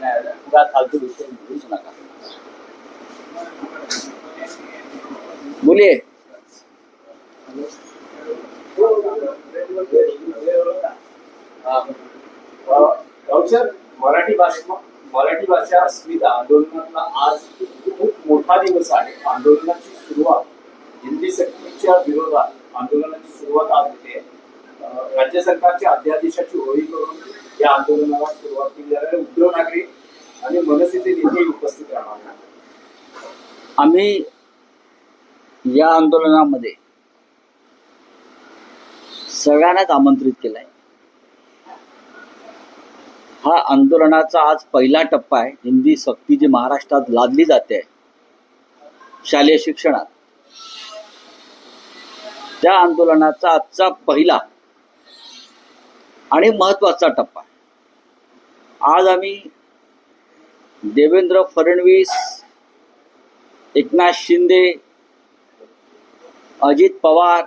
पुरा फालतू विषय बोलूच नका बोलिये सर मराठी भाषा मराठी भाषा अस्मिता आंदोलनातला आज खूप मोठा दिवस आहे. आंदोलनाची सुरुवात हिंदी सक्तीच्या विरोधात आंदोलनाची सुरुवात आज होते. राज्य सरकारच्या अध्यादेशाची होळी करून या आंदोलनाला सुरुवात केली जाणार आहे. उद्धव ठाकरे आणि मनसेचे नेते उपस्थित राहणार. आम्ही या आंदोलनामध्ये सगळ्यांनाच आमंत्रित केलंय. हा आंदोलनाचा आज पहिला टप्पा आहे. हिंदी सक्ती जी महाराष्ट्रात लादली जाते शालेय शिक्षणात. त्या आंदोलनाचा आजचा पहिला आणि महत्त्वाचा टप्पा आज आम्ही देवेंद्र फडणवीस एकनाथ शिंदे अजित पवार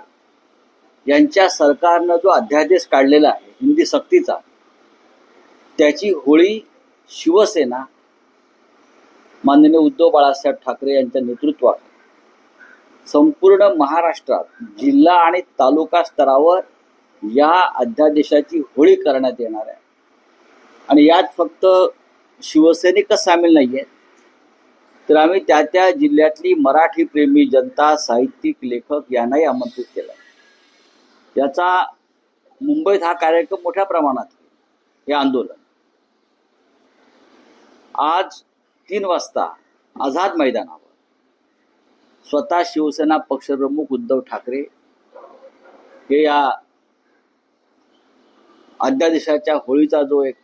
यांच्या सरकारनं जो अध्यादेश काढलेला आहे हिंदी सक्तीचा त्याची होळी शिवसेना माननीय उद्धव बाळासाहेब ठाकरे यांच्या नेतृत्वात संपूर्ण महाराष्ट्रात जिल्हा आणि तालुका स्तरावर या अध्यादेशाची होळी करण्यात येणार आहे. आणि यात फक्त शिवसैनिकच सामील नाही आहेत तर आम्ही त्या त्या जिल्ह्यातली मराठी प्रेमी जनता साहित्यिक लेखक यांनाही आमंत्रित केलं याचा मुंबईत हा कार्यक्रम मोठ्या प्रमाणात हे आंदोलन. आज तीन वाजता आझाद मैदानावर स्वतः शिवसेना पक्षप्रमुख उद्धव ठाकरे हे या अध्यादेशाच्या होळीचा जो एक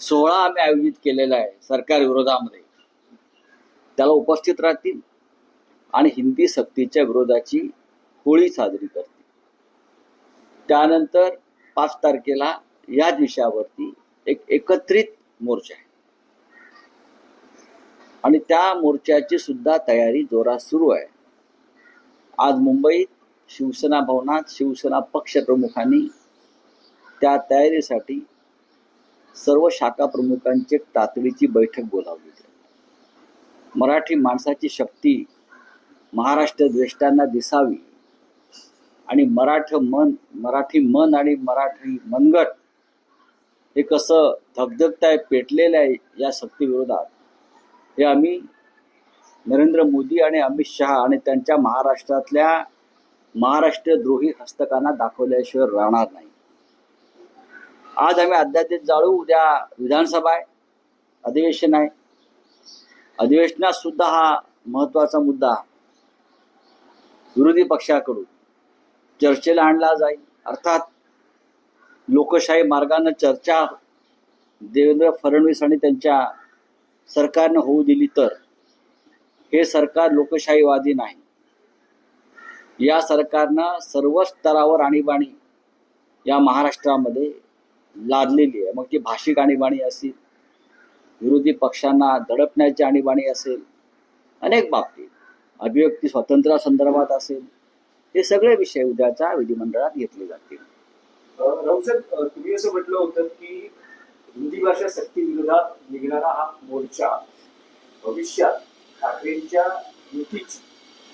सोहळा आम्ही आयोजित केलेला आहे सरकार विरोधामध्ये. त्याला उपस्थित राहतील आणि हिंदी सक्तीच्या विरोधाची होळी साजरी करतील. त्यानंतर पाच तारखेला याच विषयावरती एक एकत्रित मोर्चा आहे. आणि त्या मोर्चाची सुद्धा तयारी जोरात सुरू आहे. आज मुंबईत शिवसेना भवनात शिवसेना पक्ष प्रमुखांनी त्या तयारीसाठी सर्व शाखा प्रमुखांची तातडीची बैठक बोलावली. मराठी माणसाची शक्ती महाराष्ट्र द्वेष्टांना दिसावी आणि मराठ मन मराठी मन आणि मराठी मनगट हे कसं धगधगत आहे पेटलेलं आहे या शक्तीविरोधात हे आम्ही नरेंद्र मोदी आणि अमित शहा आणि त्यांच्या महाराष्ट्रातल्या महाराष्ट्रद्रोही हस्तकांना दाखवल्याशिवाय राहणार नाही. आज आम्ही अध्यादेश जाळू उद्या विधानसभा आहे अधिवेशन आहे. अधिवेशनात सुद्धा हा महत्त्वाचा मुद्दा विरोधी पक्षाकडून चर्चेला आणला जाईल. अर्थात लोकशाही मार्गानं चर्चा देवेंद्र फडणवीस आणि त्यांच्या सरकारनं होऊ दिली तर हे सरकार लोकशाहीवादी नाही. या सरकारनं सर्व स्तरावर आणीबाणी या महाराष्ट्रामध्ये लादलेली आहे. मग ती भाषिक आणीबाणी असेल विरोधी पक्षांना दडपण्याची आणीबाणी असेल अनेक बाबतीत अभिव्यक्ती स्वातंत्र्यासंदर्भात असेल हे सगळे विषय उद्याच्या विधिमंडळात घेतले जातील. अं, तुम्ही असं म्हटलं होतं की हिंदी भाषा सक्ती विरोधात निघणारा हा मोर्चा भविष्यात ठाकरेंच्या युतीची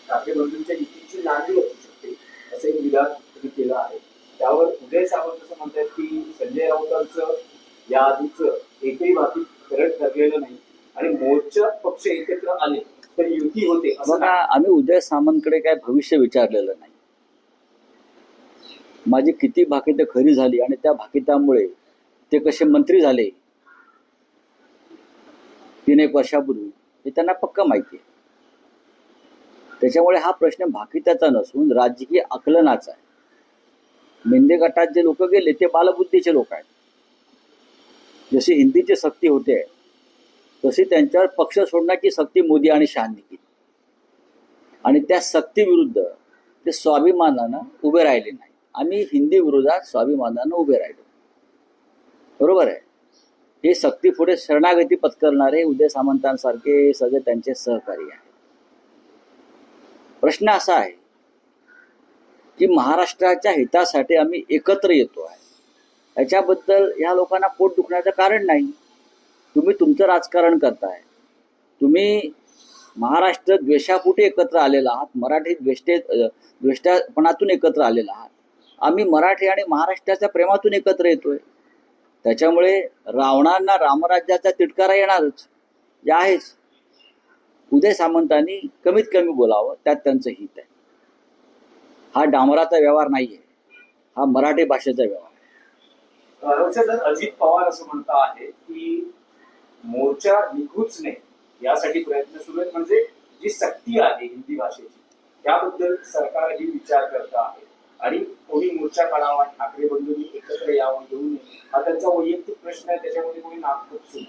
ठाकरे बंधूंच्या युतीची नांदी असू शकते असं एक विधान तुम्ही केलं आहे. त्यावर उदय सामंत असं म्हणतात की संजय राऊतांचं या आधीचं एकही बाबतीत करत ठरलेलं नाही. आणि मोर्चा पक्ष एकत्र आले तर युती होते असं. आम्ही उदय सामंतकडे काय भविष्य विचारलेलं नाही. माझी किती भाकितं खरी झाली आणि त्या भाकितामुळे ते कसे मंत्री झाले तीन एक वर्षापूर्वी हे त्यांना पक्का माहिती आहे. त्याच्यामुळे हा प्रश्न भाकिताचा नसून राजकीय आकलनाचा आहे. मेंदे गटात जे लोक गेले ते बालबुद्धीचे लोक आहेत. जशी हिंदीची सक्ती होते तशी त्यांच्यावर पक्ष सोडण्याची सक्ती मोदी आणि शहांनी केली. आणि त्या सक्तीविरुद्ध ते स्वाभिमानानं उभे राहिले नाही आम्ही हिंदी विरोधात स्वाभिमानानं उभे राहिलो. बरोबर आहे? हे सक्ती पुढे शरणागती पत्करणारे उदय सामंतांसारखे सगळे त्यांचे सहकारी आहेत. प्रश्न असा आहे की महाराष्ट्राच्या हितासाठी आम्ही एकत्र येतो आहे. याच्याबद्दल ह्या लोकांना पोट दुखण्याचं कारण नाही. तुम्ही तुमचं राजकारण करताय. तुम्ही महाराष्ट्र द्वेषापुटे एकत्र आलेला आहात. मराठी द्वेष्टे द्वेष्टापणातून एकत्र आलेला आहात. आम्ही मराठी आणि महाराष्ट्राच्या प्रेमातून एकत्र येतोय. त्याच्यामुळे रावणांना रामराज्याचा तिटकारा येणारच. या आहेच. उदय सामंतांनी कमीत कमी बोलावं. त्यात त्यांचं हित आहे. हा डांबराचा व्यवहार नाहीये. हा मराठी भाषेचा व्यवहार. अजित पवार असं म्हणता आहे की मोर्चा निघूच नये यासाठी प्रयत्न सुरू आहेत. म्हणजे जी सक्ती आहे हिंदी भाषेची त्याबद्दल सरकारही विचार करत आहे. आणि कोणी मोर्चा काढावा ठाकरे बंधूंनी एकत्र यावं येऊ नये हा त्यांचा वैयक्तिक प्रश्न आहे. त्याच्यामध्ये कोणी नागपूर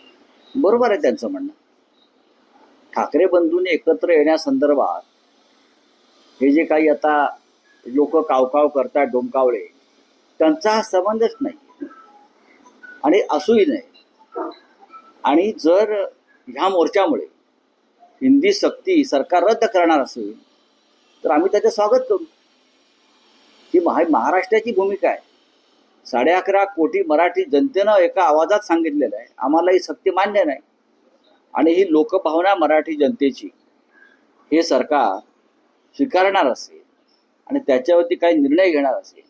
बरोबर आहे त्यांचं म्हणणं. ठाकरे बंधूंनी एकत्र येण्यासंदर्भात हे जे काही आता लोक कावकाव करतात डोमकावळे. त्यांचा हा संबंधच नाही. आणि असूही नाही. आणि जर ह्या मोर्चामुळे हिंदी सक्ती सरकार रद्द करणार असेल तर आम्ही त्याचं स्वागत करू. ही महा महाराष्ट्राची भूमिका आहे. साडे अकरा कोटी मराठी जनतेनं एका आवाजात सांगितलेलं आहे. आम्हाला ही सक्ती मान्य नाही. आणि ही लोकभावना मराठी जनतेची. हे सरकार स्वीकारणार असेल आणि त्याच्यावरती काही निर्णय घेणार असेल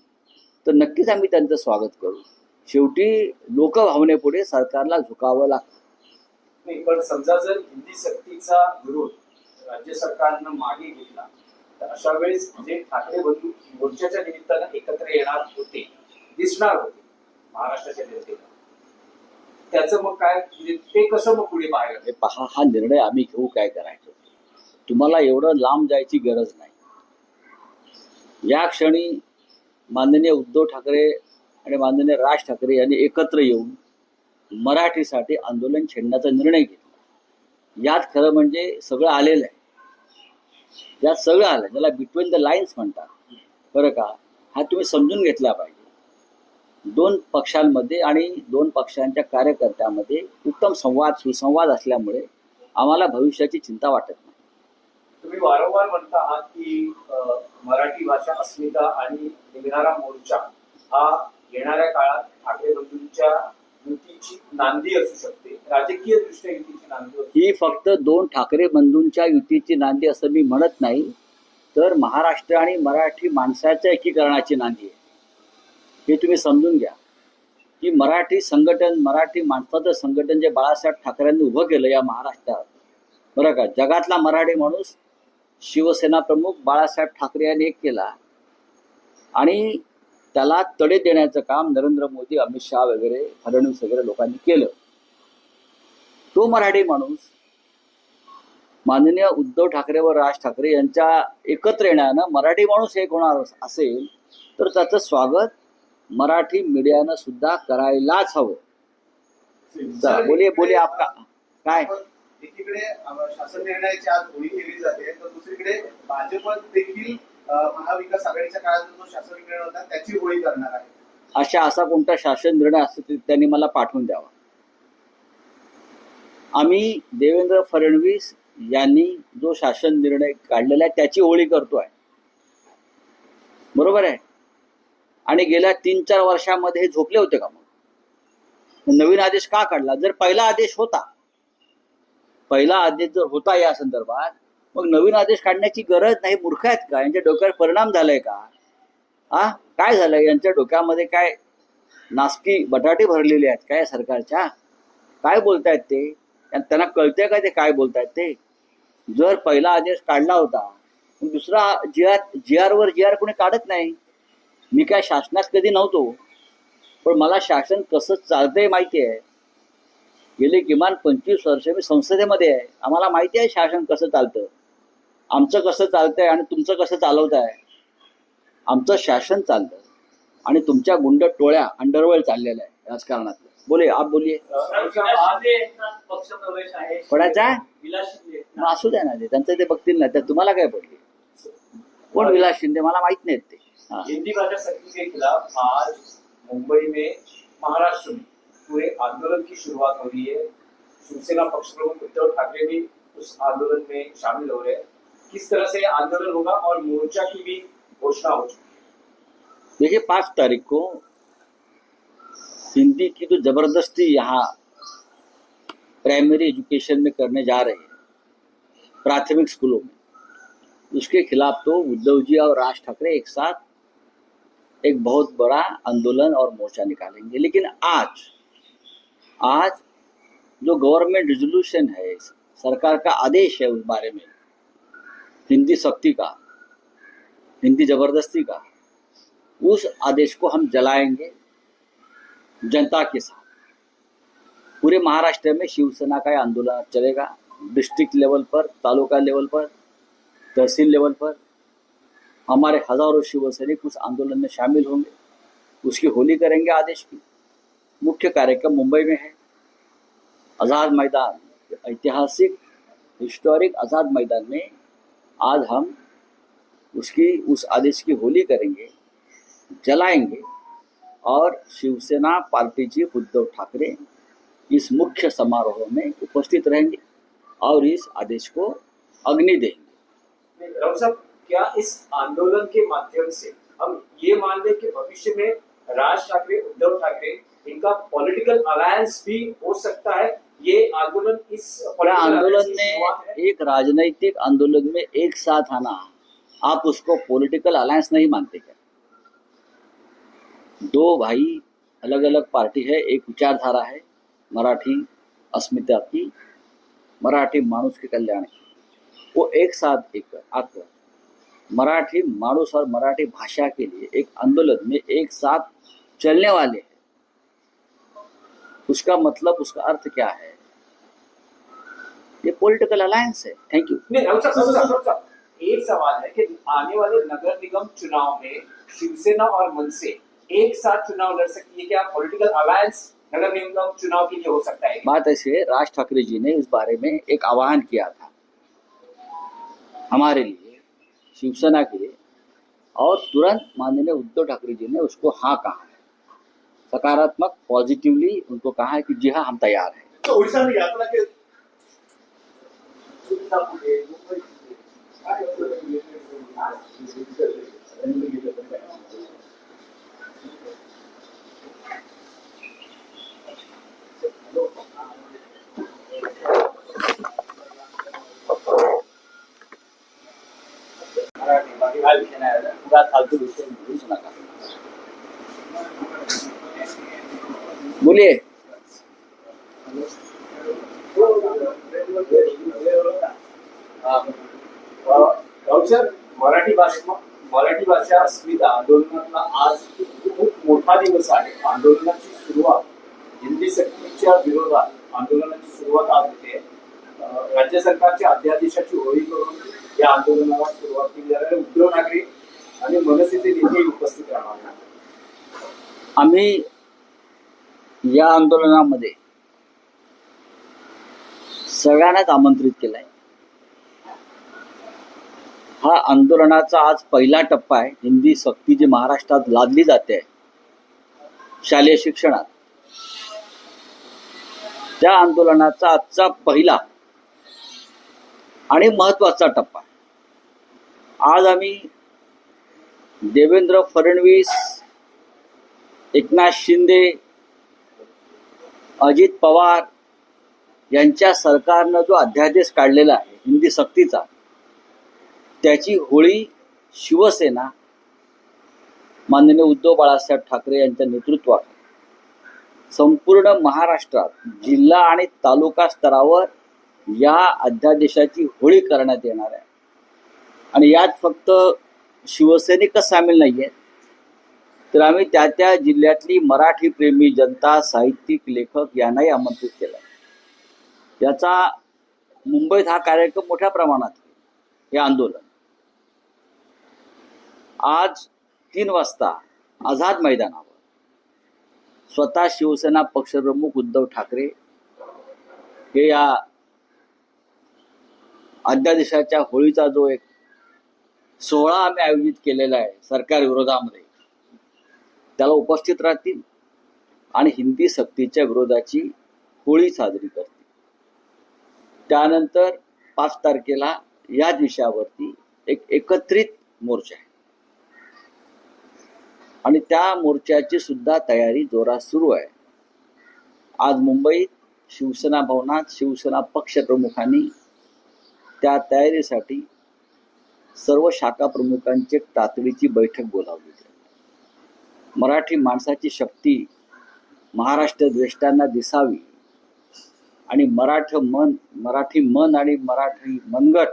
तर नक्कीच आम्ही त्यांचं स्वागत करू. शेवटी लोकभावनेपुढे सरकारला झुकावं लागतं. नाही पण समजा जर हिंदी सक्तीचा विरोध राज्य सरकारनं मागे घेतला तर अशा वेळेस जे ठाकरे बंधू मोर्चाच्या निमित्तानं एकत्र येणार होते दिसणार होते महाराष्ट्राच्या जनतेला. त्याचं मग काय म्हणजे ते कसं मग पुढे पाहायला हे पहा हा निर्णय आम्ही घेऊ काय करायचं? तुम्हाला एवढं लांब जायची गरज नाही. या क्षणी माननीय उद्धव ठाकरे आणि माननीय राज ठाकरे यांनी एकत्र येऊन मराठीसाठी आंदोलन छेडण्याचा निर्णय घेतला. यात खरं म्हणजे सगळं आलेलं आहे. यात सगळं आलं ज्याला बिटवीन द लाईन्स म्हणतात. बरं का? हा तुम्ही समजून घेतला पाहिजे. दोन पक्षांमध्ये आणि दोन पक्षांच्या कार्यकर्त्यामध्ये उत्तम संवाद सुसंवाद असल्यामुळे आम्हाला भविष्याची चिंता वाटत तुम्ही वारंवार म्हणता आहात की मराठी भाषा अस्मिता आणि निघणारा मोर्चा हा येणाऱ्या काळात ठाकरे बंधूंच्या युतीची नांदी असू शकते. राजकीय दृष्ट्या युतीची नांदी ही फक्त दोन ठाकरे बंधूंच्या युतीची नांदी असं मी म्हणत नाही तर महाराष्ट्र आणि मराठी माणसाच्या एकीकरणाची नांदी आहे. हे तुम्ही समजून घ्या. की मराठी संघटन मराठी माणसाचं संघटन जे बाळासाहेब ठाकरेंनी उभं केलं या महाराष्ट्रात बरं का? जगातला मराठी माणूस शिवसेना प्रमुख बाळासाहेब ठाकरे यांनी एक केला आणि त्याला तडे देण्याचं काम नरेंद्र मोदी अमित शहा वगैरे फडणवीस वगैरे लोकांनी केलं. तो मराठी माणूस माननीय उद्धव ठाकरे व राज ठाकरे यांच्या एकत्र येण्यानं मराठी माणूस एक होणार असेल तर त्याचं स्वागत मराठी मीडियानं सुद्धा करायलाच हवं. बोलिये बोलिये आपका. काय? एकीकडे शासन निर्णयाची आज होळी केली जाते तर दुसरीकडे भाजप देखील महाविकास आघाडीच्या काळात जो शासन निर्णय होता त्याची होळी करणार आहे. अशा असा कोणता शासन निर्णय असतो त्यांनी मला पाठवून द्यावा. आम्ही देवेंद्र फडणवीस यांनी जो शासन निर्णय काढलेला आहे त्याची होळी करतोय. बरोबर आहे? आणि गेल्या तीन चार वर्षामध्ये झोपले होते का मग नवीन आदेश का काढला? जर पहिला आदेश होता पहिला आदेश जर होता या संदर्भात मग नवीन आदेश काढण्याची गरज नाही मूर्ख आहेत का? यांच्या डोक्यावर परिणाम झालाय का? हा? काय झालंय? यांच्या डोक्यामध्ये काय नासकी बटाटे भरलेले आहेत काय सरकारच्या? काय बोलतायत ते? त्यांना कळतंय का ते काय बोलतायत ते? जर पहिला आदेश काढला होता दुसरा जी आर जी आर वर जी आर कोणी काढत नाही? मी काय शासनात कधी नव्हतो? पण मला शासन कसं चालतंय माहिती आहे. गेले किमान पंचवीस वर्ष मी संसदेमध्ये आहे. आम्हाला माहिती आहे शासन कसं चालतं. आमचं कसं चालतंय आणि तुमचं कसं चालवताय. आमचं शासन चालतं. आणि तुमच्या गुंड टोळ्या अंडरवर्ल्ड चाललेल्या आहे राजकारणात बोले आप बोलिये कोणाचा? मग असू द्या ना ते. त्यांचं ते बघतील ना. तर तुम्हाला काय पडले कोण विलास शिंदे? मला माहीत नाहीत ते. हिंदी भाषा के खिलाफ आज मुंबई में महाराष्ट्र में पूरे आंदोलन की शुरुआत हो रही है। शिवसेना पक्ष प्रमुख उद्धव ठाकरे भी उस आंदोलन में शामिल हो रहे हैं। किस तरह से आंदोलन होगा और मोर्चा की भी घोषणा हो चुकी है? देखिए, पाँच तारीख को हिंदी की जो ज़बरदस्ती यहाँ प्राइमरी एजुकेशन में करने जा रहे हैं, प्राथमिक स्कूलों में, उसके खिलाफ तो उद्धव जी और राज ठाकरे एक साथ एक बहुत बड़ा आंदोलन और मोर्चा निकालेंगे। लेकिन आज आज जो गवर्नमेंट रेजोल्यूशन है, सरकार का आदेश है उस बारे में, हिंदी सख्ती का, हिंदी ज़बरदस्ती का, उस आदेश को हम जलाएँगे जनता के साथ। पूरे महाराष्ट्र में शिवसेना का आंदोलन चलेगा, डिस्ट्रिक्ट लेवल पर, तालुका लेवल पर, तहसील लेवल पर। हमारे हज़ारों शिवसैनिक उस आंदोलन में शामिल होंगे, उसकी होली करेंगे आदेश की। मुख्य कार्यक्रम मुंबई में है। आज़ाद मैदान, ऐतिहासिक हिस्टोरिक आज़ाद मैदान में आज हम उसकी, उस आदेश की होली करेंगे, जलाएँगे और शिवसेना पार्टीचे उद्धव ठाकरे इस मुख्य समारोह में उपस्थित रहेंगे और इस आदेश को अग्नि देंगे। क्या इस आंदोलन के माध्यम से हम ये मान लें कि भविष्य में राज ठाकरे, उद्धव ठाकरे इनका पॉलिटिकल अलायंस भी हो सकता है। ये आंदोलन इस आंदोलन? में एक राजनैतिक आंदोलन में एक साथ आना आप उसको पॉलिटिकल अलायंस नहीं मानते क्या? दो भाई अलग अलग पार्टी है एक विचारधारा है मराठी अस्मिता की मराठी माणूस के कल्याण की। वो एक साथ एक आकर मराठी माणूस और मराठी भाषा के लिए एक आंदोलन में एक साथ चलने वाले उसका मतलब उसका अर्थ क्या है? ये पॉलिटिकल अलायंस है। थैंक यू साहब, राहुल साहब, एक सवाल है कि आने वाले नगर निगम चुनाव में शिवसेना और मनसे एक साथ चुनाव लड़ सकती है क्या? पॉलिटिकल अलायंस नगर निगम चुनाव के लिए हो सकता है बात ऐसे राज ठाकरे जी ने इस बारे में एक आह्वान किया था। हमारे लिए शिवसेना के लिए। और तुरंत माननीय उद्धव ठाकरे जी ने उसको हाँ कहा सकारात्मक पॉजिटिवली उनको कहा है कि जी हाँ हम तैयार हैं। तो उड़ीसा में यात्रा के फालतू विषय बोलूच नका बोलिए। सर मराठी भाषा मराठी भाषा अस्मिता आंदोलनातला आज खूप मोठा दिवस आहे. आंदोलनाची सुरुवात हिंदी सक्तीच्या विरोधात आंदोलनाची सुरुवात आज होते. राज्य सरकारच्या अध्यादेशाची होळी करून या आंदोलनाला सुरुवात केली जाणार उद्धव ठाकरे आणि मनसेचे नेते उपस्थित राहणार. आम्ही या आंदोलनामध्ये सगळ्यांनाच आमंत्रित केलंय. हा आंदोलनाचा आज पहिला टप्पा आहे. हिंदी सक्ती जी महाराष्ट्रात लादली जाते शालेय शिक्षणात. त्या आंदोलनाचा आजचा पहिला आणि महत्त्वाचा टप्पा आज आम्ही देवेंद्र फडणवीस एकनाथ शिंदे अजित पवार यांच्या सरकारनं जो अध्यादेश काढलेला आहे हिंदी सक्तीचा त्याची होळी शिवसेना माननीय उद्धव बाळासाहेब ठाकरे यांच्या नेतृत्वात संपूर्ण महाराष्ट्रात जिल्हा आणि तालुका स्तरावर या अध्यादेशाची होळी करण्यात येणार आहे. आणि यात फक्त शिवसैनिकच सामील नाही आहेत तर आम्ही त्या त्या जिल्ह्यातली मराठी प्रेमी जनता साहित्यिक लेखक यांनाही आमंत्रित केलं. याचा मुंबईत हा कार्यक्रम मोठ्या प्रमाणात हे आंदोलन. आज तीन वाजता आझाद मैदानावर स्वतः शिवसेना पक्षप्रमुख उद्धव ठाकरे हे या अध्यादेशाच्या होळीचा जो एक सोहळा आम्ही आयोजित केलेला आहे सरकार विरोधामध्ये त्याला उपस्थित राहतील. आणि हिंदी सक्तीच्या विरोधाची होळी साजरी करतील. त्यानंतर पाच तारखेला याच विषयावरती एक एकत्रित मोर्चा आहे. आणि त्या मोर्चाची सुद्धा तयारी जोरात सुरू आहे. आज मुंबईत शिवसेना भवनात शिवसेना पक्षप्रमुखांनी त्या तयारीसाठी सर्व शाखा प्रमुखांची तातडीची बैठक बोलावली मराठी माणसाची शक्ती महाराष्ट्र द्वेष्टांना दिसावी. आणि मराठ मन मराठी मन आणि मराठी मनगट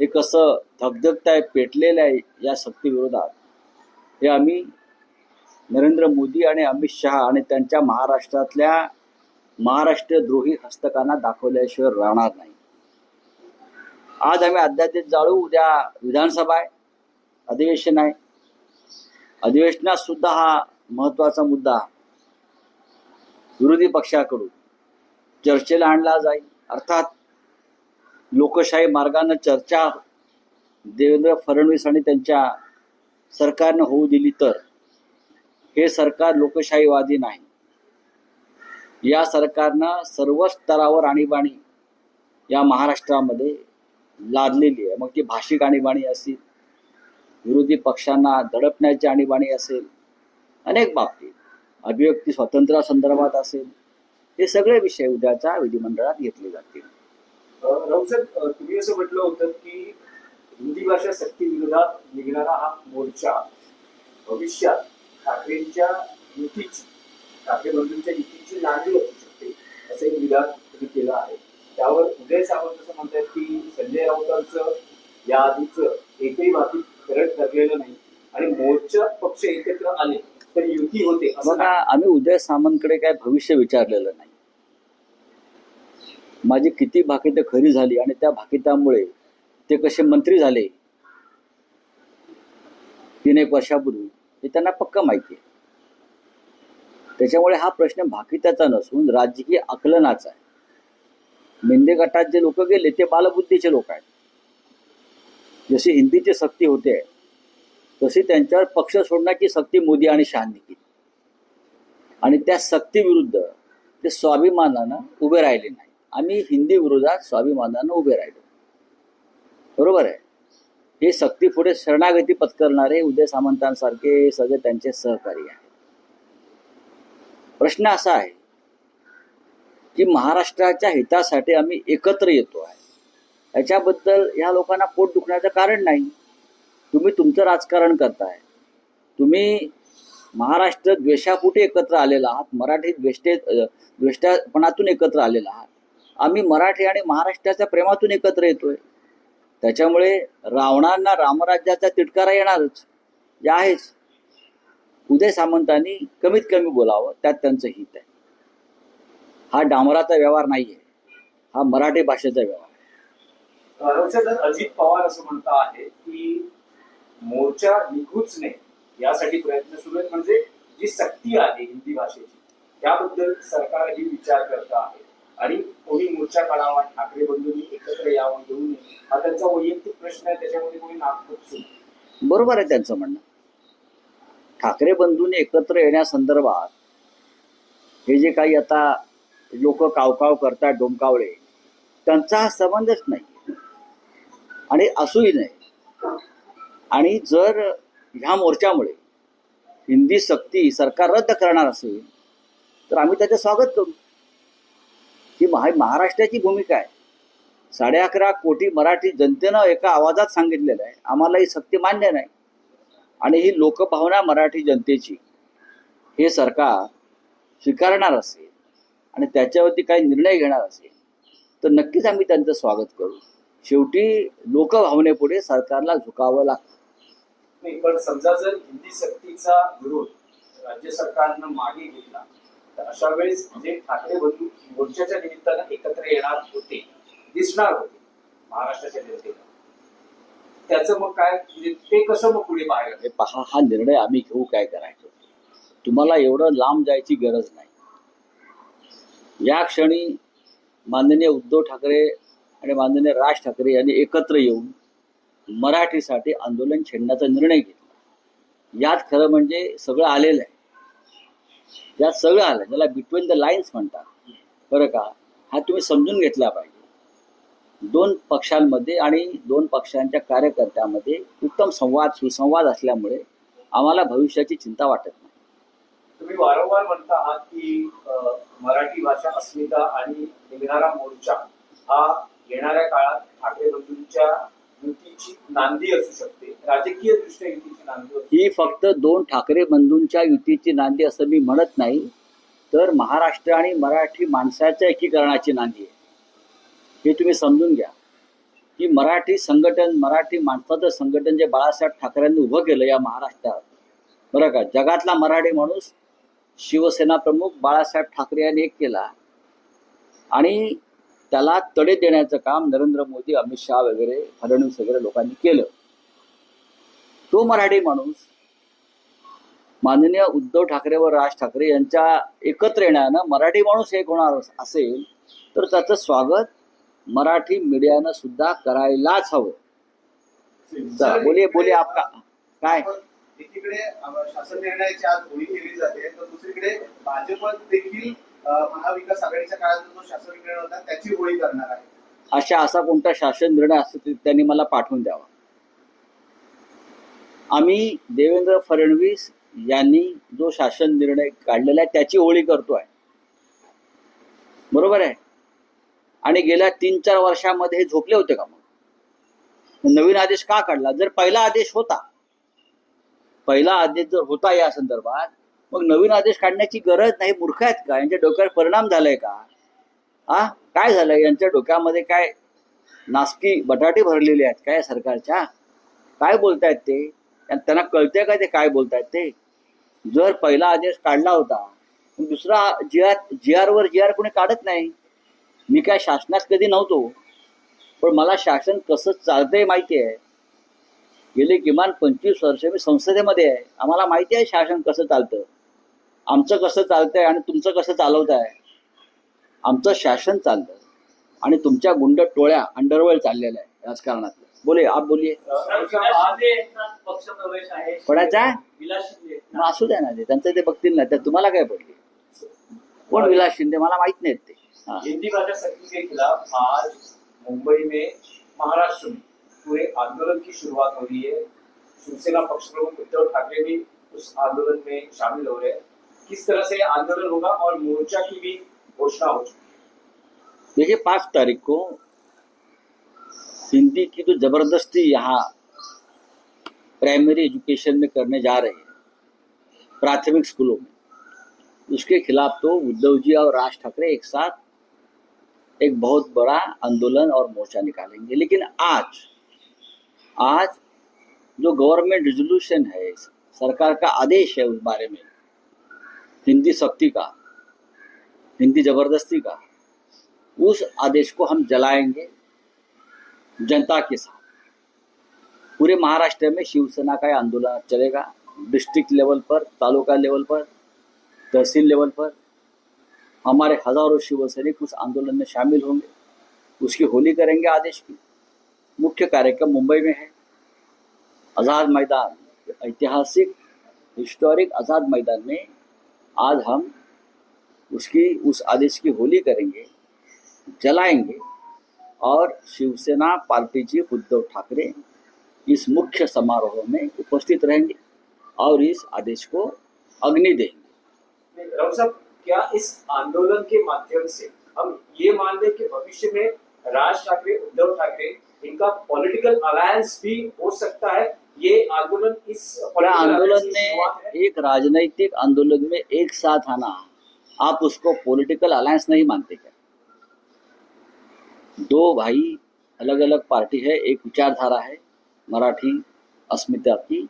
हे कसं धगधगत आहे पेटलेलं आहे या सक्तीविरोधात हे आम्ही नरेंद्र मोदी आणि अमित शहा आणि त्यांच्या महाराष्ट्रातल्या महाराष्ट्रद्रोही हस्तकांना दाखवल्याशिवाय राहणार नाही. आज आम्ही अध्यादेश जाळू उद्या विधानसभा आहे अधिवेशन आहे. अधिवेशनात सुद्धा हा महत्त्वाचा मुद्दा विरोधी पक्षाकडून चर्चेला आणला जाईल. अर्थात लोकशाही मार्गानं चर्चा देवेंद्र फडणवीस आणि त्यांच्या सरकारनं होऊ दिली तर हे सरकार लोकशाहीवादी नाही. या सरकारनं सर्व स्तरावर आणीबाणी या महाराष्ट्रामध्ये लादलेली आहे. मग ती भाषिक आणीबाणी असेल विरोधी पक्षांना दडपण्याची आणीबाणी असेल अनेक बाबतीत अभिव्यक्ती स्वातंत्र्यासंदर्भात असेल हे सगळे विषय उद्याच्या विधिमंडळात घेतले जातील. राऊसाहेब तुम्ही असं म्हटलं होतं की हिंदी भाषा सक्ती विरोधात निघणारा हा मोर्चा भविष्यात ठाकरेंच्या युतीची ठाकरे बंधूंच्या युतीची नांदी असू शकते असं एक विधान तुम्ही केलं आहे. त्यावर उदय सावंत असं म्हणतात की संजय राऊतांचं या आधीच एकही बाबतीत करत ठरलेलं नाही. आणि मोर्चा पक्ष एकत्र आले तर युती होते असं. आम्ही उदय सामंतकडे काय भविष्य विचारलेलं नाही. माझी किती भाकितं खरी झाली आणि त्या भाकितामुळे ते कसे मंत्री झाले तीन एक वर्षापूर्वी हे त्यांना पक्क माहिती आहे. त्याच्यामुळे हा प्रश्न भाकिताचा नसून राजकीय आकलनाचा आहे. मेंदे गटात जे लोक गेले ते बालबुद्धीचे लोक आहेत. जशी हिंदीची सक्ती होते तशी त्यांच्यावर पक्ष सोडण्याची सक्ती मोदी आणि शहांनी केली. आणि त्या सक्तीविरुद्ध ते स्वाभिमानानं उभे राहिले नाही आम्ही हिंदी विरोधात स्वाभिमानानं उभे राहिलो. बरोबर आहे? हे सक्ती पुढे शरणागती पत्करणारे उदय सामंतांसारखे सगळे त्यांचे सहकारी आहेत. प्रश्न असा आहे की महाराष्ट्राच्या हितासाठी आम्ही एकत्र येतो आहे. याच्याबद्दल ह्या लोकांना पोट दुखण्याचं कारण नाही. तुम्ही तुमचं राजकारण करताय. तुम्ही महाराष्ट्र द्वेषापुटे एकत्र आलेला आहात मराठी द्वेष्टे द्वेष्टापणातून एकत्र आलेला आहात. आम्ही मराठी आणि महाराष्ट्राच्या प्रेमातून एकत्र येतोय. त्याच्यामुळे रावणांना रामराज्याचा तिटकारा येणारच. जे आहेच. उदय सामंतांनी कमीत कमी बोलावं त्यात त्यांचं हित आहे. हा डांबराचा व्यवहार नाहीये. हा मराठी भाषेचा व्यवहार आहे. अजित पवार असं म्हणत आहे की मोर्चा निघूच नाही यासाठी प्रयत्न सुरू आहेत. म्हणजे जी सक्ती आहे हिंदी भाषेची त्याबद्दल सरकारही विचार करत आहे. आणि कोणी मोर्चा काढावा ठाकरे बंधूंनी एकत्र यावं घेऊ नये हा त्यांचा वैयक्तिक प्रश्न आहे. त्याच्यामध्ये कोणी नागपूर बरोबर आहे त्यांचं म्हणणं. ठाकरे बंधूंनी एकत्र येण्यासंदर्भात हे जे काही आता लोक कावकाव करतात डोमकावळे त्यांचा हा संबंधच नाही आणि असूही नाही आणि जर ह्या मोर्चामुळे हिंदी सक्ती सरकार रद्द करणार असेल तर आम्ही त्याचं स्वागत करू. ही महा महाराष्ट्राची भूमिका आहे. साडे अकरा कोटी मराठी जनतेनं एका आवाजात सांगितलेलं आहे आम्हाला ही सक्ती मान्य नाही. आणि ही लोकभावना मराठी जनतेची हे सरकार स्वीकारणार असेल आणि त्याच्यावरती काही निर्णय घेणार असेल तर नक्कीच आम्ही त्यांचं स्वागत करू. शेवटी लोकभावनेपुढे सरकारला झुकावं लागतं. नाही पण समजा जर हिंदी सक्तीचा विरोध राज्य सरकारनं मागे घेतला तर अशा वेळेस जे ठाकरे बंधू मोर्चाच्या निमित्तानं एकत्र येणार होते दिसणार होते महाराष्ट्राच्या जनतेला. त्याचं मग काय म्हणजे ते कसं मग पुढे हे पहा हा निर्णय आम्ही घेऊ काय करायचं? तुम्हाला एवढं लांब जायची गरज नाही. या क्षणी माननीय उद्धव ठाकरे आणि माननीय राज ठाकरे यांनी एकत्र येऊन मराठीसाठी आंदोलन छेडण्याचा निर्णय घेतला. यात खरं म्हणजे सगळं आलेलं आहे. यात सगळं आलं ज्याला बिटवीन द लाईन्स म्हणतात. बरं का? हा तुम्ही समजून घेतला पाहिजे. दोन पक्षांमध्ये आणि दोन पक्षांच्या कार्यकर्त्यामध्ये उत्तम संवाद सुसंवाद असल्यामुळे आम्हाला भविष्याची चिंता वाटत नाही. तुम्ही वारंवार म्हणता आहात की मराठी भाषा अस्मिता आणि निघणारा मोर्चा हा येणाऱ्या काळात ठाकरे बंधूंच्या युतीची नांदी असू शकते. राजकीय दृष्ट्या युतीची नांदी ही फक्त दोन ठाकरे बंधूंच्या युतीची नांदी असं मी म्हणत नाही. तर महाराष्ट्र आणि मराठी माणसाच्या एकीकरणाची नांदी आहे. हे तुम्ही समजून घ्या. की मराठी संघटन मराठी माणसाचं संघटन जे बाळासाहेब ठाकरेंनी उभं केलं या महाराष्ट्रात. बरं का? जगातला मराठी माणूस शिवसेना प्रमुख बाळासाहेब ठाकरे यांनी एक केला. आणि त्याला तडे देण्याचं काम नरेंद्र मोदी अमित शहा वगैरे फडणवीस वगैरे लोकांनी केलं. तो मराठी माणूस माननीय उद्धव ठाकरे व राज ठाकरे यांच्या एकत्र येण्यानं मराठी माणूस एक होणार असेल तर त्याचं स्वागत मराठी मीडियानं सुद्धा करायलाच हवं. बोलिये बोलिये आपका. काय? एकीकडे शासन निर्णयाची आज होळी केली जाते तर दुसरीकडे भाजप देखील महाविकास आघाडीच्या काळात जो शासन निर्णय होता त्याची होळी करणार आहे. अशा असा कोणता शासन निर्णय असतो त्यांनी मला पाठवून द्यावा. आम्ही देवेंद्र फडणवीस यांनी जो शासन निर्णय काढलेला आहे त्याची होळी करतोय. बरोबर आहे? आणि गेल्या तीन चार वर्षामध्ये झोपले होते का मग नवीन आदेश का काढला? जर पहिला आदेश होता पहिला आदेश जर होता या संदर्भात मग नवीन आदेश काढण्याची गरज नाही मूर्ख आहेत का? यांच्या डोक्यावर परिणाम झालाय का? आ काय झालंय? यांच्या डोक्यामध्ये काय नासकी बटाटे भरलेले आहेत काय सरकारच्या? काय बोलतायत ते? त्यांना कळतंय का ते काय बोलतायत ते? जर पहिला आदेश काढला होता दुसरा जी आर जी आरवर जी आर कोणी काढत नाही. मी काय शासनात कधी नव्हतो. पण मला शासन कसं चालतंय माहिती आहे. गेले किमान पंचवीस वर्ष मी संसदेमध्ये आहे. आम्हाला माहिती आहे शासन कसं चालतं. आमचं कसं चालतंय आणि तुमचं कसं चालवत आहे आमचं शासन चालतं. आणि तुमच्या गुंड टोळ्या अंडरवर्ल्ड चाललेल्या आहे राजकारणात बोले आप बोलिये कोणाचा असू द्या ना ते. त्यांचं ते बघतील ना. तर तुम्हाला काय पडले? कोण विलास शिंदे? मला माहीत नाहीत ते. हिंदी भाषा सक्ती के खिलाफ आज मुंबई में महाराष्ट्र में पूरे आंदोलन की शुरुआत हो रही है. शिवसेना पक्ष प्रमुख उद्धव ठाकरे भी उस आंदोलन में शामिल हो रहे हैं. किस तरह से आंदोलन होगा और मोर्चा की भी घोषणा हो चुकी देखिए, पाँच तारीख को हिंदी की जो ज़बरदस्ती यहाँ प्राइमरी एजुकेशन में करने जा रहे हैं, प्राथमिक स्कूलों में। उसके खिलाफ तो उद्धव जी और राज ठाकरे एक साथ एक बहुत बड़ा आंदोलन और मोर्चा निकालेंगे। लेकिन आज आज जो गवर्नमेंट रेजोल्यूशन है, सरकार का आदेश है उस बारे में हिंदी सख्ती का, हिंदी ज़बरदस्ती का, उस आदेश को हम जलाएँगे जनता के साथ। पूरे महाराष्ट्र में शिवसेना का आंदोलन चलेगा डिस्ट्रिक्ट लेवल पर, तालुका लेवल पर, तहसील लेवल पर। हमारे हज़ारों शिवसैनिक उस आंदोलन में शामिल होंगे। उसकी होली करेंगे आदेश की। मुख्य कार्यक्रम मुंबई में है। आज़ाद मैदान, ऐतिहासिक हिस्टोरिक आज़ाद मैदान में आज हम उसकी, उस आदेश की होली करेंगे, जलाएँगे और शिवसेना पार्टी चीफ उद्धव ठाकरे इस मुख्य समारोह में उपस्थित रहेंगे और इस आदेश को अग्नि देंगे। क्या इस आंदोलन के माध्यम से हम ये मान लें कि भविष्य में राज ठाकरे, उद्धव ठाकरे, इनका पॉलिटिकल अलायंस भी हो सकता है? ये आंदोलन इस आंदोलन में एक राजनैतिक आंदोलन में एक साथ आना आप उसको पॉलिटिकल अलायंस नहीं मानते क्या? दो भाई अलग अलग पार्टी है एक विचारधारा है मराठी अस्मिता की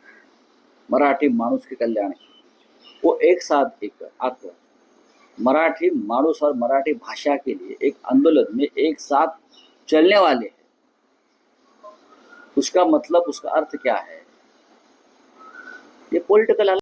मराठी मानुष के कल्याण की। वो एक साथ एक आकर मराठी मानुष और मराठी भाषा के लिए एक आंदोलन में एक साथ चलने वाले हैं। उसका मतलब उसका अर्थ क्या है? ये पॉलिटिकल